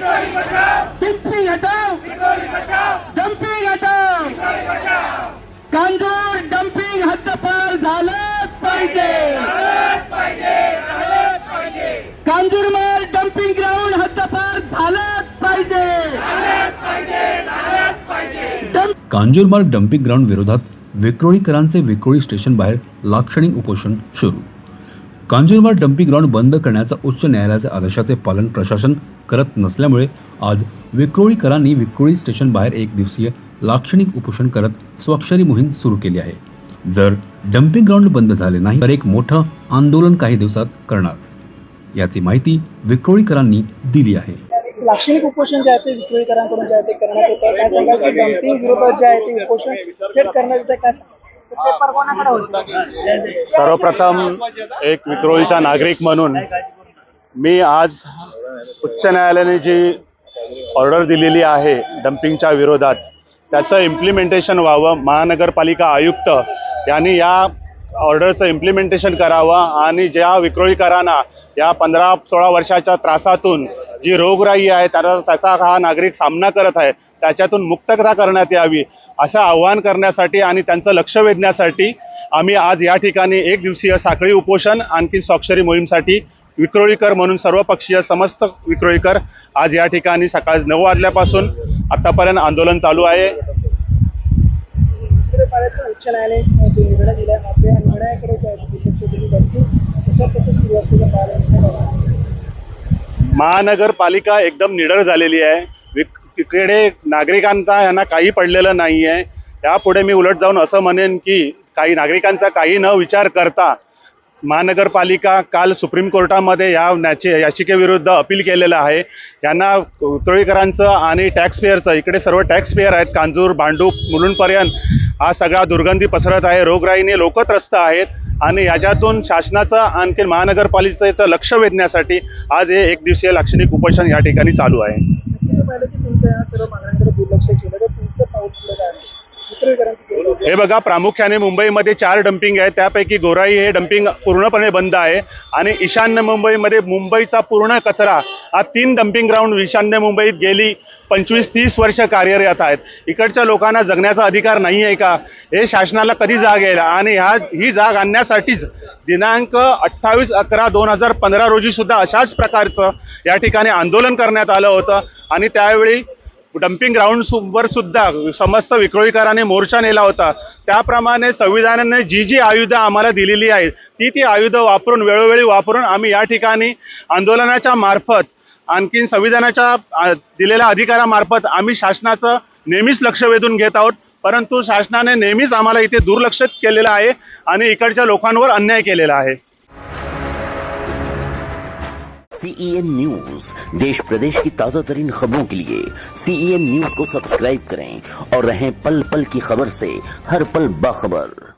Dumping हटाओ dumping हटाओ dumping हद्दपार झालंच पाहिजे. कांजूर माल डम्पिंग ग्राउंड हद्दपार झालंच पाहिजे. कांजूरमार्ग डम्पिंग ग्राउंड विरोधात विक्रोळीकरांचे विक्रोळी स्टेशन बाहेर लाक्षणिक उपोषण सुरू. कांजूरमार्ग डम्पिंग ग्राउंड बंद करण्याचा उच्च न्यायालयाच्या आदेशाचे पालन प्रशासन करत नसल्यामुळे आज विक्रोळीकरांनी विक्रोळी स्टेशन बाहेर एक दिवसीय लाक्षणिक उपोषण करत स्वाक्षरी मोहीम सुरू केली आहे. जर डम्पिंग ग्राउंड बंद झाले नाही तर एक मोठं आंदोलन काही दिवसात करणार. याची माहिती विक्रोळीकरांनी दिली आहे. लाक्षणिक उपोषण जे आहे ते विक्रोळीकरांकडून जे आहे ते करण्यात येतं काय सांगाल की डम्पिंग विरोधात जे आहे ते उपोषण थेट करण्यात येतं काय पेपर कोणाकडे सर्वप्रथम एक विक्रोळीचा नागरिक म्हणून मी आज उच्च न्यायालयाने जी ऑर्डर दिलेली आहे डम्पिंगच्या विरोधात त्याचं इम्प्लिमेंटेशन व्हावं. महानगरपालिका आयुक्त यांनी या ऑर्डरचं इम्प्लिमेंटेशन करावं आणि ज्या विक्रोळीकरांना या पंधरा सोळा वर्षाच्या त्रासातून जी रोगराई आहे त्याचा त्याचा हा नागरिक सामना करत आहे त्याच्यातून मुक्तता करण्यात यावी असं आव्हान करण्यासाठी आणि त्यांचं लक्ष वेधण्यासाठी आम्ही आज या ठिकाणी एक दिवसीय साखळी उपोषण आणखी स्वाक्षरी मोहीमसाठी विक्रोळीकर म्हणून सर्वपक्षीय समस्त विक्रोळीकर आज या ठिकाणी सकाळी नऊ वाजल्यापासून आतापर्यंत आंदोलन चालू आहे उच्च न्यायालय जो निर्णय दिला आपल्या निर्णयाकडे. महानगरपालिका एकदम निडर झालेली आहे इकडे नागरिकांचा यांना काही पडलेलं नाही आहे यापुढे मी उलट जाऊन असं म्हणेन की काही नागरिकांचा काही न विचार करता महानगरपालिका काल सुप्रीम कोर्टामध्ये या न्याचे याचिकेविरुद्ध अपील केलेलं आहे. यांना उतळीकरांचं आणि टॅक्सपेअरचं इकडे सर्व टॅक्सपेअर आहेत कांजूर भांडूप मुलुंडपर्यंत हा सगळा दुर्गंधी पसरत आहे. रोगराईने लोक त्रस्त आहेत आणि याच्यातून शासनाचं आणखी महानगरपालिकेचं लक्ष वेधण्यासाठी आज हे एक दिवसीय लाक्षणिक उपोषण या ठिकाणी चालू आहे. पाहिलं की तुमच्या या सर्व मागण्यांकडे दुर्लक्ष केलं. तर तुमचं पाऊल पुढे हे बघा प्रामुख्याने मुंबईमध्ये चार डम्पिंग आहे त्यापैकी गोराई हे डम्पिंग पूर्णपणे बंद आहे. आणि ईशान्य मुंबईमध्ये मुंबईचा पूर्ण कचरा हा तीन डम्पिंग ग्राउंड ईशान्य मुंबईत गेली. पंचवीस तीस वर्ष कार्यरत आहेत. इकडच्या लोकांना जगण्याचा अधिकार नाही आहे का? हे शासनाला कधी जाग येईल? आणि ह्या ही जाग आणण्यासाठीच दिनांक अठ्ठावीस अकरा दोन हजार पंधरा रोजी सुद्धा अशाच प्रकारचं या ठिकाणी आंदोलन करण्यात आलं होतं. आणि त्यावेळी डम्पिंग ग्राउंडवर सुद्धा समस्त विक्रोळीकरांनी मोर्चा नेला होता. त्याप्रमाणे संविधानाने जी जी आयुधं आम्हाला दिलेली आहेत ती ती आयुधं वापरून वेळोवेळी वापरून आम्ही या ठिकाणी आंदोलनाच्या मार्फत आणखीन संविधानाच्या दिलेल्या अधिकारामार्फत आम्ही शासनाचं नेहमीच लक्ष वेधून घेत आहोत. परंतु शासनाने नेहमीच आम्हाला इथे दुर्लक्षित केलेलं आहे आणि इकडच्या लोकांवर अन्याय केलेला आहे. सीईएन न्यूज देश प्रदेश की ताजा तरीन खबरों के लिए सीईएन न्यूज को सब्सक्राइब करें और रहें पल पल की खबर से हर पल बाखबर।